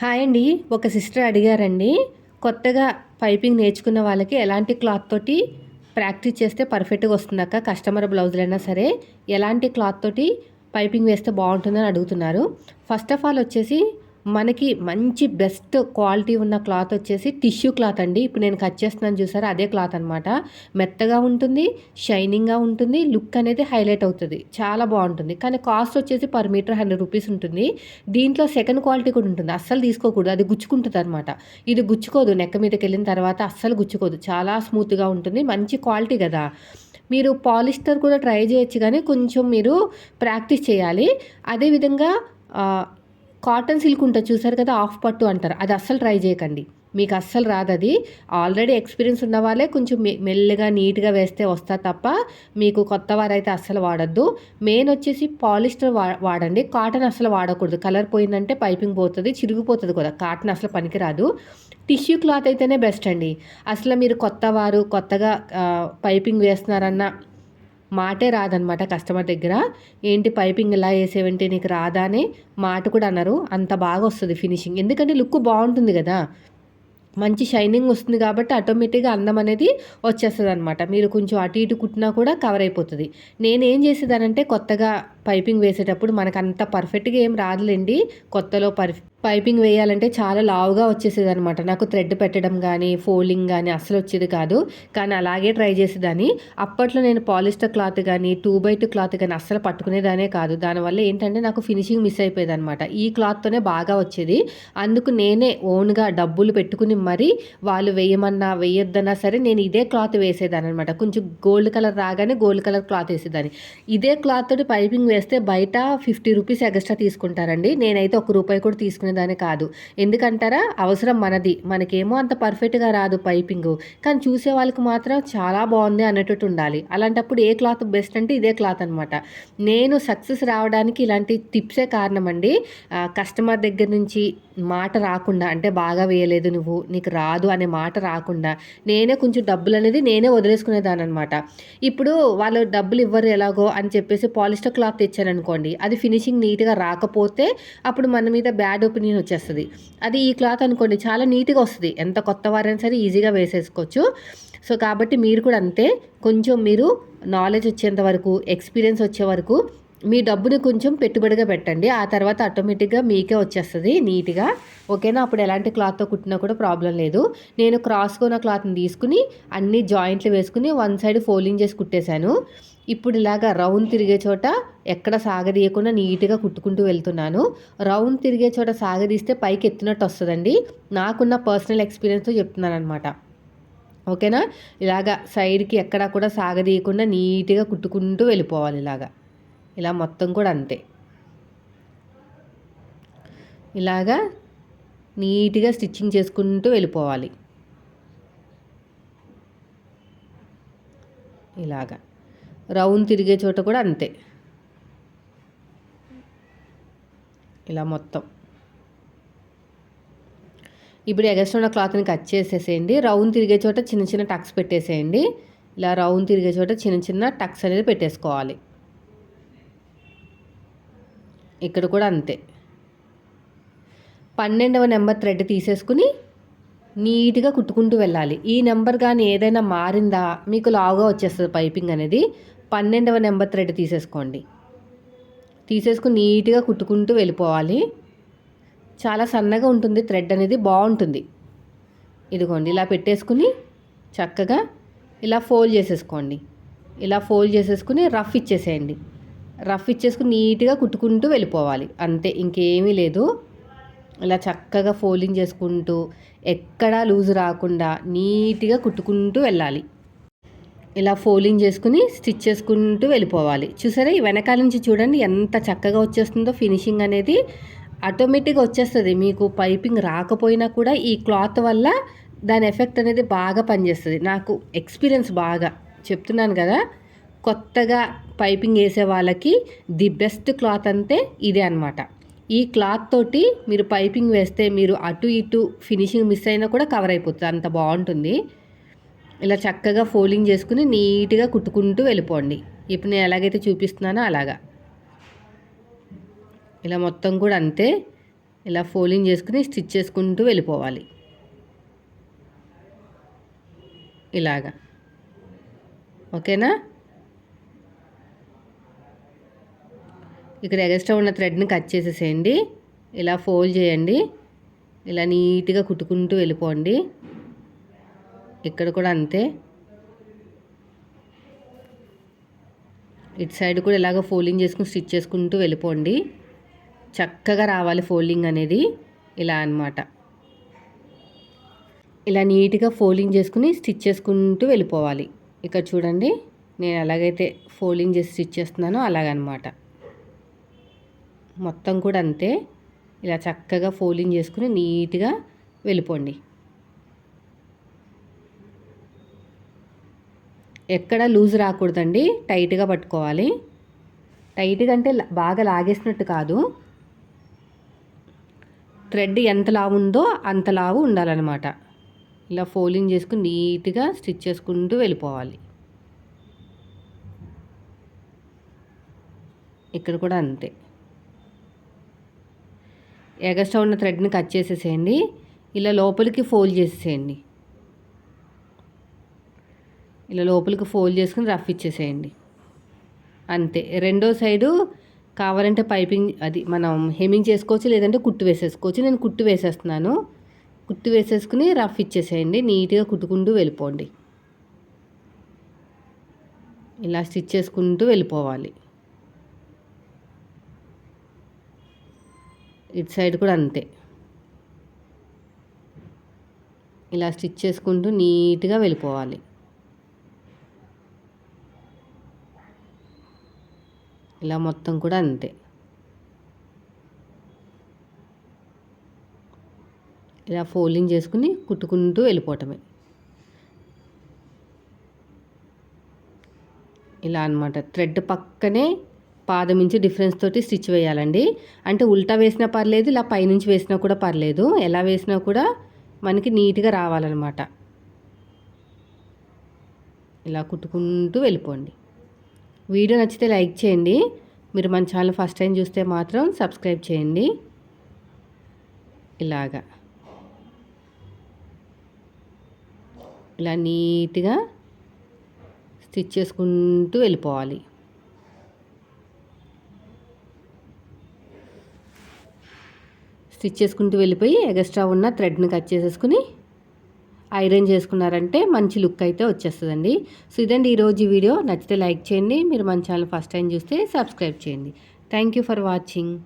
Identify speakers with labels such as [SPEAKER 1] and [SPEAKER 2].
[SPEAKER 1] Hi అండి. ఒక sister అడిగారండి కొత్తగా పైపింగ్ నేర్చుకున్న వాళ్ళకి ఎలాంటి క్లాత్ తోటి ప్రాక్టీస్ చేస్తే పర్ఫెక్ట్గా వస్తుందక్క కస్టమర్ బ్లౌజులైనా సరే ఎలాంటి క్లాత్ తోటి పైపింగ్ వేస్తే బాగుంటుందని అడుగుతున్నారు. ఫస్ట్ ఆఫ్ ఆల్ వచ్చేసి మనకి మంచి బెస్ట్ క్వాలిటీ ఉన్న క్లాత్ వచ్చేసి టిష్యూ క్లాత్ అండి. ఇప్పుడు నేను కట్ చేస్తున్నాను చూసారా? అదే క్లాత్ అనమాట మెత్తగా ఉంటుంది షైనింగ్గా ఉంటుంది లుక్ అనేది హైలైట్ అవుతుంది. చాలా బాగుంటుంది. కానీ కాస్ట్ వచ్చేసి పర్ మీటర్ హండ్రెడ్ రూపీస్ ఉంటుంది. దీంట్లో సెకండ్ క్వాలిటీ కూడా ఉంటుంది. అస్సలు తీసుకోకూడదు. అది గుచ్చుకుంటుంది అనమాట ఇది గుచ్చుకోదు. నెక్క మీదకి వెళ్ళిన తర్వాత అస్సలు గుచ్చుకోదు. చాలా స్మూత్గా ఉంటుంది. మంచి క్వాలిటీ కదా. మీరు పాలిస్టర్ కూడా ట్రై చేయొచ్చు కానీ కొంచెం మీరు ప్రాక్టీస్ చేయాలి. అదేవిధంగా కాటన్ సిల్క్ ఉంటుంది చూసారు కదా ఆఫ్ పట్టు అంటారు. అది అస్సలు ట్రై చేయకండి. మీకు అస్సలు రాదు అది. ఆల్రెడీ ఎక్స్పీరియన్స్ ఉన్న వాళ్ళే కొంచెం మెల్లగా నీట్గా వేస్తే వస్తా తప్ప మీకు కొత్త వారైతే అస్సలు వాడద్దు. మెయిన్ వచ్చేసి పాలిస్టర్ వా వాడండి. కాటన్ అస్సలు వాడకూడదు. కలర్ పోయిందంటే పైపింగ్ పోతుంది చిరిగిపోతుంది కదా కాటన్ అసలు పనికిరాదు. టిష్యూ క్లాత్ అయితేనే బెస్ట్ అండి. అసలు మీరు కొత్త వారు కొత్తగా పైపింగ్ వేస్తున్నారన్న మాటే రాదనమాట కస్టమర్ దగ్గర. ఏంటి పైపింగ్ ఇలా వేసేవంటే నీకు రాదా అని మాట కూడా అన్నారు అంత బాగా వస్తుంది ఫినిషింగ్. ఎందుకంటే లుక్ బాగుంటుంది కదా. మంచి షైనింగ్ వస్తుంది కాబట్టి ఆటోమేటిక్గా అందం అనేది వచ్చేస్తుంది అనమాట మీరు కొంచెం అటు ఇటు కుట్టినా కూడా కవర్ అయిపోతుంది. నేను ఏం చేసేదానంటే కొత్తగా పైపింగ్ వేసేటప్పుడు మనకు అంత పర్ఫెక్ట్గా ఏం రాదులేండి. కొత్తలో పర్ఫె పైపింగ్ వేయాలంటే చాలా లావుగా వచ్చేసేది అనమాట నాకు థ్రెడ్ పెట్టడం కానీ ఫోల్డింగ్ కానీ అస్సలు వచ్చేది కాదు. కానీ అలాగే ట్రై చేసేదాన్ని. అప్పట్లో నేను పాలిస్టర్ క్లాత్ కానీ టూ బై టూ క్లాత్ కానీ అస్సలు పట్టుకునేదానే కాదు. దానివల్ల ఏంటంటే నాకు ఫినిషింగ్ మిస్ అయిపోయేది అనమాట ఈ క్లాత్తోనే బాగా వచ్చేది. అందుకు నేనే ఓన్గా డబ్బులు పెట్టుకుని మరీ వాళ్ళు వేయమన్నా వేయొద్దన్నా సరే నేను ఇదే క్లాత్ వేసేదాన్ని అనమాట కొంచెం గోల్డ్ కలర్ రాగానే గోల్డ్ కలర్ క్లాత్ వేసేదాన్ని. ఇదే క్లాత్ తోటి పైపింగ్ వేస్తే బయట ఫిఫ్టీ రూపీస్ ఎక్స్ట్రా తీసుకుంటారండి. నేనైతే ఒక రూపాయి కూడా తీసుకునేదాన్ని కాదు. ఎందుకంటారా? అవసరం మనది. మనకేమో అంత పర్ఫెక్ట్గా రాదు పైపింగ్. కానీ చూసే వాళ్ళకి మాత్రం చాలా బాగుంది అన్నట్టు ఉండాలి. అలాంటప్పుడు ఏ క్లాత్ బెస్ట్ అంటే ఇదే క్లాత్ అనమాట నేను సక్సెస్ రావడానికి ఇలాంటి టిప్సే కారణం అండి కస్టమర్ దగ్గర నుంచి మాట రాకుండా అంటే బాగా వేయలేదు నువ్వు నీకు రాదు అనే మాట రాకుండా నేనే కొంచెం డబ్బులు అనేది నేనే వదిలేసుకునేదాన్ని అనమాట ఇప్పుడు వాళ్ళు డబ్బులు ఇవ్వరు ఎలాగో అని చెప్పేసి పాలిస్టర్ క్లాత్ తెచ్చాననుకోండి అది ఫినిషింగ్ నీట్గా రాకపోతే అప్పుడు మన మీద బ్యాడ్ ఒపీనియన్ వచ్చేస్తుంది. అది ఈ క్లాత్ అనుకోండి చాలా నీట్గా వస్తుంది. ఎంత కొత్త వారైనా సరే ఈజీగా వేసేసుకోవచ్చు. సో కాబట్టి మీరు కూడా అంతే కొంచెం మీరు నాలెడ్జ్ వచ్చేంత వరకు ఎక్స్పీరియన్స్ వచ్చే వరకు మీ డబ్బుని కొంచెం పెట్టుబడిగా పెట్టండి. ఆ తర్వాత ఆటోమేటిక్గా మీకే వచ్చేస్తుంది నీట్గా. ఓకేనా? అప్పుడు ఎలాంటి క్లాత్తో కుట్టినా కూడా ప్రాబ్లం లేదు. నేను క్రాస్గా ఉన్న క్లాత్ని తీసుకుని అన్ని జాయింట్లు వేసుకుని వన్ సైడ్ ఫోల్డింగ్ చేసి కుట్టేశాను. ఇప్పుడు ఇలాగా రౌండ్ తిరిగే చోట ఎక్కడ సాగదీయకుండా నీట్గా కుట్టుకుంటూ వెళ్తున్నాను. రౌండ్ తిరిగే చోట సాగదీస్తే పైకి ఎత్తినట్టు వస్తుందండి. నాకున్న పర్సనల్ ఎక్స్పీరియన్స్తో చెప్తున్నాను అనమాట ఓకేనా? ఇలాగా సైడ్కి ఎక్కడా కూడా సాగదీయకుండా నీట్గా కుట్టుకుంటూ వెళ్ళిపోవాలి ఇలాగా. ఇలా మొత్తం కూడా అంతే. ఇలాగా నీట్గా స్టిచ్చింగ్ చేసుకుంటూ వెళ్ళిపోవాలి. ఇలాగా. రౌండ్ తిరిగే చోట కూడా అంతే. ఇలా మొత్తం. ఇప్పుడు ఎగస్ట్రా ఉన్న క్లాత్ని కట్ చేసేసేయండి. రౌండ్ తిరిగే చోట చిన్న చిన్న టక్స్ పెట్టేసేయండి. ఇలా రౌండ్ తిరిగే చోట చిన్న చిన్న టక్స్ అనేది పెట్టేసుకోవాలి. ఇక్కడ కూడా అంతే. పన్నెండవ నెంబర్ థ్రెడ్ తీసేసుకుని నీట్గా కుట్టుకుంటూ వెళ్ళాలి. ఈ నెంబర్ కానీ ఏదైనా మారిందా? మీకు లావుగా వచ్చేస్తుంది పైపింగ్ అనేది. పన్నెండవ నెంబర్ థ్రెడ్ తీసేసుకోండి. తీసేసుకుని నీట్గా కుట్టుకుంటూ వెళ్ళిపోవాలి. చాలా సన్నగా ఉంటుంది థ్రెడ్ అనేది బాగుంటుంది. ఇదిగోండి ఇలా పెట్టేసుకుని చక్కగా ఇలా ఫోల్డ్ చేసేసుకోండి. ఇలా ఫోల్డ్ చేసేసుకుని రఫ్ ఇచ్చేసేయండి. రఫ్ ఇచ్చేసుకుని నీట్గా కుట్టుకుంటూ వెళ్ళిపోవాలి. అంతే ఇంకేమీ లేదు. ఇలా చక్కగా ఫోల్డింగ్ చేసుకుంటూ ఎక్కడా లూజ్ రాకుండా నీట్గా కుట్టుకుంటూ వెళ్ళాలి. ఇలా ఫోల్డింగ్ చేసుకుని స్టిచ్ చేసుకుంటూ వెళ్ళిపోవాలి. చూసారా? ఈ వెనకాల నుంచి చూడండి ఎంత చక్కగా వచ్చేస్తుందో ఫినిషింగ్ అనేది ఆటోమేటిక్గా వచ్చేస్తుంది. మీకు పైపింగ్ రాకపోయినా కూడా ఈ క్లాత్ వల్ల దాని ఎఫెక్ట్ అనేది బాగా పనిచేస్తుంది. నాకు ఎక్స్పీరియన్స్ బాగా. చెప్తున్నాను కదా? కొత్తగా పైపింగ్ వేసే వాళ్ళకి ది బెస్ట్ క్లాత్ అంతే ఇదే అనమాట ఈ క్లాత్ తోటి మీరు పైపింగ్ వేస్తే మీరు అటు ఇటు ఫినిషింగ్ మిస్ అయినా కూడా కవర్ అయిపోతుంది. అంత బాగుంటుంది. ఇలా చక్కగా ఫోల్డింగ్ చేసుకుని నీట్గా కుట్టుకుంటూ వెళ్ళిపోండి. ఇప్పుడు నేను ఎలాగైతే చూపిస్తున్నానో అలాగా. ఇలా మొత్తం కూడా అంతే. ఇలా ఫోల్డింగ్ చేసుకుని స్టిచ్ చేసుకుంటూ వెళ్ళిపోవాలి. ఇలాగా. ఓకేనా? ఇక్కడ ఎగస్ట్రా ఉన్న థ్రెడ్ని కట్ చేసేసేయండి. ఇలా ఫోల్డ్ చేయండి. ఇలా నీట్గా కుట్టుకుంటూ వెళ్ళిపోండి. ఇక్కడ కూడా అంతే. ఇటు సైడ్ కూడా ఇలాగ ఫోల్డింగ్ చేసుకుని స్టిచ్ చేసుకుంటూ వెళ్ళిపోండి. చక్కగా రావాలి ఫోల్డింగ్ అనేది. ఇలా అనమాట ఇలా నీట్గా ఫోల్డింగ్ చేసుకుని స్టిచ్ చేసుకుంటూ వెళ్ళిపోవాలి. ఇక్కడ చూడండి నేను ఎలాగైతే ఫోల్డింగ్ చేసి స్టిచ్ చేస్తున్నానో అలాగనమాట మొత్తం కూడా అంతే. ఇలా చక్కగా ఫోల్డింగ్ చేసుకుని నీట్గా వెళ్ళిపోండి. ఎక్కడ లూజ్ రాకూడదండి టైట్గా పట్టుకోవాలి. టైట్గా అంటే బాగా లాగేసినట్టు కాదు. థ్రెడ్ ఎంత లావు ఉందో అంత లావు ఉండాలన్నమాట. ఇలా ఫోల్డింగ్ చేసుకుని నీట్గా స్టిచ్ చేసుకుంటూ వెళ్ళిపోవాలి. ఇక్కడ కూడా అంతే. ఎగస్ట్రా ఉన్న థ్రెడ్ని కట్ చేసేసేయండి. ఇలా లోపలికి ఫోల్డ్ చేసేసేయండి. ఇలా లోపలికి ఫోల్డ్ చేసుకుని రఫ్ ఇచ్చేసేయండి. అంతే. రెండో సైడు కావాలంటే పైపింగ్ అది మనం హెమింగ్ చేసుకోవచ్చు లేదంటే కుట్టు వేసేసుకోవచ్చు. నేను కుట్టు వేసేస్తున్నాను. కుట్టు వేసేసుకుని రఫ్ ఇచ్చేసేయండి. నీట్గా కుట్టుకుంటూ వెళ్ళిపోండి. ఇలా స్టిచ్ చేసుకుంటూ వెళ్ళిపోవాలి. ఇటు సైడ్ కూడా అంతే. ఇలా స్టిచ్ చేసుకుంటూ నీట్గా వెళ్ళిపోవాలి. ఇలా మొత్తం కూడా అంతే. ఇలా ఫోల్డింగ్ చేసుకుని కుట్టుకుంటూ వెళ్ళిపోవటమే. ఇలా అనమాట థ్రెడ్ పక్కనే పాదం నుంచి డిఫరెన్స్ తోటి స్టిచ్ వేయాలండి. అంటే ఉల్టా వేసినా పర్లేదు ఇలా పైనుంచి వేసినా కూడా పర్లేదు. ఎలా వేసినా కూడా మనకి నీట్గా రావాలన్నమాట. ఇలా కుట్టుకుంటూ వెళ్ళిపోండి. వీడియో నచ్చితే లైక్ చేయండి. మీరు మన ఛానల్ ఫస్ట్ టైం చూస్తే మాత్రం సబ్స్క్రైబ్ చేయండి. ఇలాగా. ఇలా నీట్గా స్టిచ్ చేసుకుంటూ వెళ్ళిపోవాలి. స్టిచ్ చేసుకుంటూ వెళ్ళిపోయి ఎగస్ట్రా ఉన్న థ్రెడ్ని కట్ చేసేసుకుని ఐరన్ చేసుకున్నారంటే మంచి లుక్ అయితే వచ్చేస్తుందండి. సో ఇదండి ఈరోజు వీడియో. నచ్చితే లైక్ చేయండి. మీరు మన ఛానల్ ఫస్ట్ టైం చూస్తే సబ్స్క్రైబ్ చేయండి. Thank you for watching.